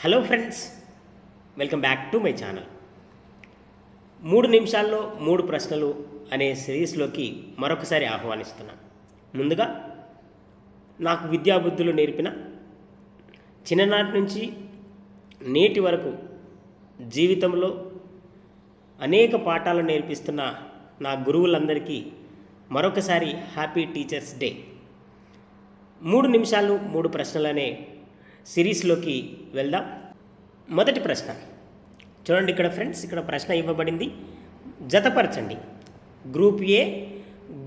Hello friends welcome back to my channel మూడు నిమిషాల్లో మూడు ప్రశ్నలు అనే సిరీస్లోకి మరొకసారి ఆహ్వానిస్తున్నాను ముందుగా నాకు విద్యాబుద్ధులు నేర్పిన చిన్ననాటి నుంచి నేటి వరకు జీవితంలో అనేక పాఠాలు నేర్పిస్తున్న నా గురువులందరికీ మరొకసారి హ్యాపీ టీచర్స్ డే మూడు నిమిషాలు మూడు ప్రశ్నలు అనే సిరీస్లోకి వెళ్దాం. మొదటి ప్రశ్న. చూడండి ఇక్కడ ఫ్రెండ్స్ ఇక్కడ ప్రశ్న ఇవ్వబడింది. జతపరచండి. గ్రూప్ ఏ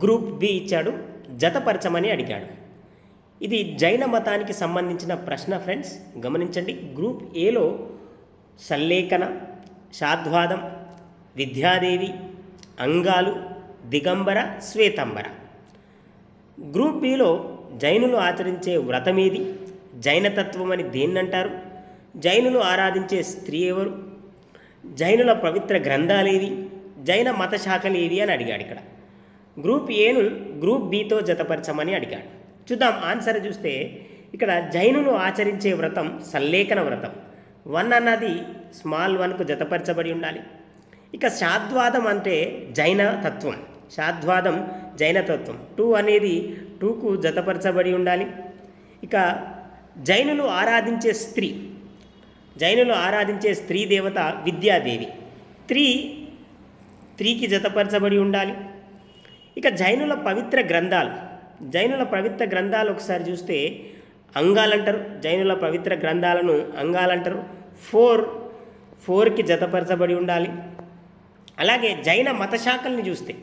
గ్రూప్ బి ఇచ్చాడు జతపరచమని అడిగాడు. ఇది జైన మతానికి సంబంధించిన ప్రశ్న ఫ్రెండ్స్ గమనించండి. గ్రూప్ ఏలో సల్లేఖన షాద్వాదం విద్యాదేవి అంగాలు దిగంబర శ్వేతంబర. గ్రూప్ బిలో జైనులు ఆచరించే వ్రతమేది? జైనతత్వం అని దేన్నంటారు? జైనులు ఆరాధించే స్త్రీ ఎవరు? జైనుల పవిత్ర గ్రంథాలేవి? జైన మత శాఖలు ఏవి అని అడిగాడు ఇక్కడ. గ్రూప్ ఏను గ్రూప్ బితో జతపరచమని అడిగాడు. చూద్దాం ఆన్సర్ చూస్తే ఇక్కడ జైనులు ఆచరించే వ్రతం సల్లేఖన వ్రతం. వన్ అన్నది స్మాల్ వన్కు జతపరచబడి ఉండాలి. ఇక శాద్వాదం అంటే జైన తత్వం శాద్వాదం జైన తత్వం టూ అనేది టూకు జతపరచబడి ఉండాలి. ఇక జైనులు ఆరాధించే స్త్రీ జైనులు ఆరాధించే స్త్రీ దేవత విద్యాదేవి. త్రీ త్రీకి జతపరచబడి ఉండాలి. ఇక జైనుల పవిత్ర గ్రంథాలు జైనుల పవిత్ర గ్రంథాలు ఒకసారి చూస్తే అంగాలంటారు. జైనుల పవిత్ర గ్రంథాలను అంగాలంటారు. ఫోర్ ఫోర్కి జతపరచబడి ఉండాలి. అలాగే జైన మతశాఖల్ని చూస్తే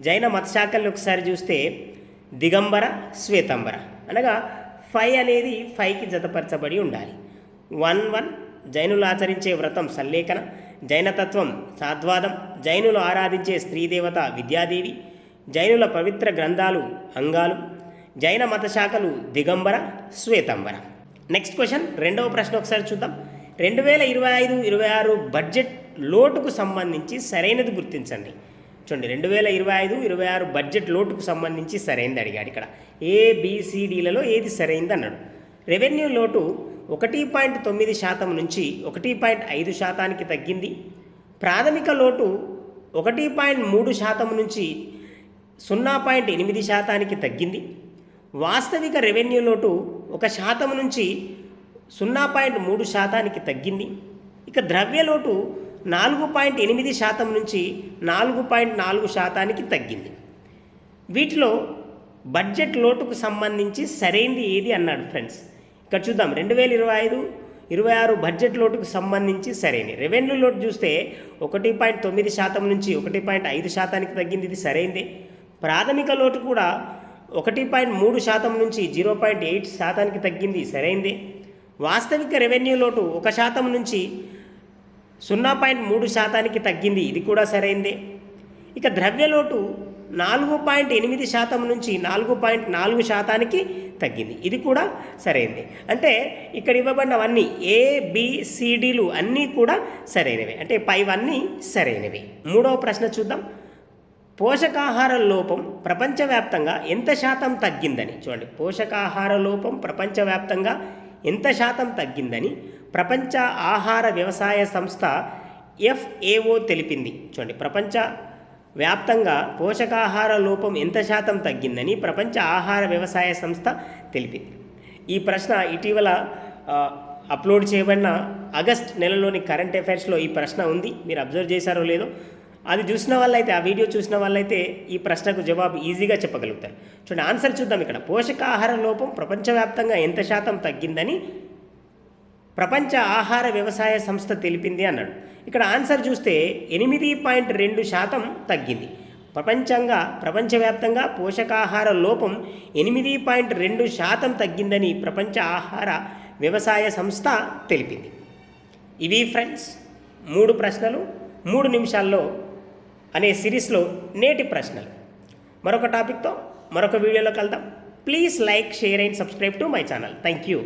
జైన మతశాఖల్ని ఒకసారి చూస్తే దిగంబర శ్వేతంబర అనగా ఫైవ్ అనేది ఫైవ్కి జతపరచబడి ఉండాలి. వన్ వన్ జైనులు ఆచరించే వ్రతం సల్లేఖన జైనతత్వం సాద్వాదం జైనులు ఆరాధించే స్త్రీదేవత విద్యాదేవి జైనుల పవిత్ర గ్రంథాలు అంగాలు జైన మత శాఖలు దిగంబర శ్వేతంబర. నెక్స్ట్ క్వశ్చన్ రెండవ ప్రశ్న ఒకసారి చూద్దాం. రెండు వేల ఇరవై ఐదు ఇరవై ఆరు బడ్జెట్ లోటుకు సంబంధించి సరైనది గుర్తించండి. చూడండి రెండు వేల ఇరవై ఐదు ఇరవై ఆరు బడ్జెట్ లోటుకు సంబంధించి సరైంది అడిగాడు ఇక్కడ. ఏబిసిడిలలో ఏది సరైంది అన్నాడు. రెవెన్యూ లోటు ఒకటి పాయింట్ తొమ్మిది శాతం నుంచి ఒకటి పాయింట్ ఐదు శాతానికి తగ్గింది. ప్రాథమిక లోటు ఒకటి పాయింట్ మూడు శాతం నుంచి సున్నా పాయింట్ ఎనిమిది శాతానికి తగ్గింది. వాస్తవిక రెవెన్యూ లోటు ఒక శాతం నుంచి సున్నా పాయింట్ మూడు శాతానికి తగ్గింది. ఇక ద్రవ్య లోటు నాలుగు పాయింట్ ఎనిమిది శాతం నుంచి నాలుగు పాయింట్ నాలుగు శాతానికి తగ్గింది. వీటిలో బడ్జెట్ లోటుకు సంబంధించి సరైనది ఏది అన్నాడు ఫ్రెండ్స్. ఇక్కడ చూద్దాం. రెండు వేల ఇరవై ఐదు ఇరవై ఆరు బడ్జెట్ లోటుకు సంబంధించి సరైనది. రెవెన్యూ లోటు చూస్తే ఒకటి పాయింట్ తొమ్మిది శాతం నుంచి ఒకటి పాయింట్ ఐదు శాతానికి తగ్గింది. ఇది సరైందే ప్రాథమిక లోటు కూడా ఒకటి పాయింట్ మూడు శాతం నుంచి జీరో పాయింట్ ఎయిట్ శాతానికి తగ్గింది. సరైందే వాస్తవిక రెవెన్యూ లోటు ఒక శాతం నుంచి సున్నా పాయింట్ మూడు శాతానికి తగ్గింది. ఇది కూడా సరైందే. ఇక ద్రవ్యలోటు నాలుగు పాయింట్ ఎనిమిది శాతం నుంచి నాలుగు పాయింట్ నాలుగు శాతానికి తగ్గింది. ఇది కూడా సరైనది అంటే ఇక్కడ ఇవ్వబడినవన్నీ ఏబిసిడీలు అన్నీ కూడా సరైనవి. అంటే పైవన్నీ సరైనవి. మూడవ ప్రశ్న చూద్దాం. పోషకాహార లోపం ప్రపంచవ్యాప్తంగా ఎంత శాతం తగ్గిందని. చూడండి. పోషకాహార లోపం ప్రపంచవ్యాప్తంగా ఎంత శాతం తగ్గిందని. ప్రపంచ ఆహార వ్యవసాయ సంస్థ ఎఫ్ఏఓ తెలిపింది. చూడండి ప్రపంచ వ్యాప్తంగా పోషకాహార లోపం ఎంత శాతం తగ్గిందని ప్రపంచ ఆహార వ్యవసాయ సంస్థ తెలిపింది. ఈ ప్రశ్న ఇటీవల అప్లోడ్ చేయబడిన ఆగస్ట్ నెలలోని కరెంట్ అఫైర్స్లో ఈ ప్రశ్న ఉంది. మీరు అబ్జర్వ్ చేశారో లేదో అది చూసిన వాళ్ళైతే ఆ వీడియో చూసిన వాళ్ళైతే ఈ ప్రశ్నకు జవాబు ఈజీగా చెప్పగలుగుతారు. చూడండి ఆన్సర్ చూద్దాం ఇక్కడ. పోషకాహార లోపం ప్రపంచవ్యాప్తంగా ఎంత శాతం తగ్గిందని ప్రపంచ ఆహార వ్యవసాయ సంస్థ తెలిపింది అన్నాడు. ఇక్కడ ఆన్సర్ చూస్తే ఎనిమిది పాయింట్ రెండు శాతం తగ్గింది. ప్రపంచంగా ప్రపంచవ్యాప్తంగా పోషకాహార లోపం ఎనిమిది పాయింట్ రెండు శాతం తగ్గిందని ప్రపంచ ఆహార వ్యవసాయ సంస్థ తెలిపింది. ఇవి ఫ్రెండ్స్ మూడు ప్రశ్నలు మూడు నిమిషాల్లో అనే సిరీస్లో నేటి ప్రశ్నలు. మరొక టాపిక్తో మరొక వీడియోలో కలుద్దాం. Please like share and subscribe to my channel. Thank you.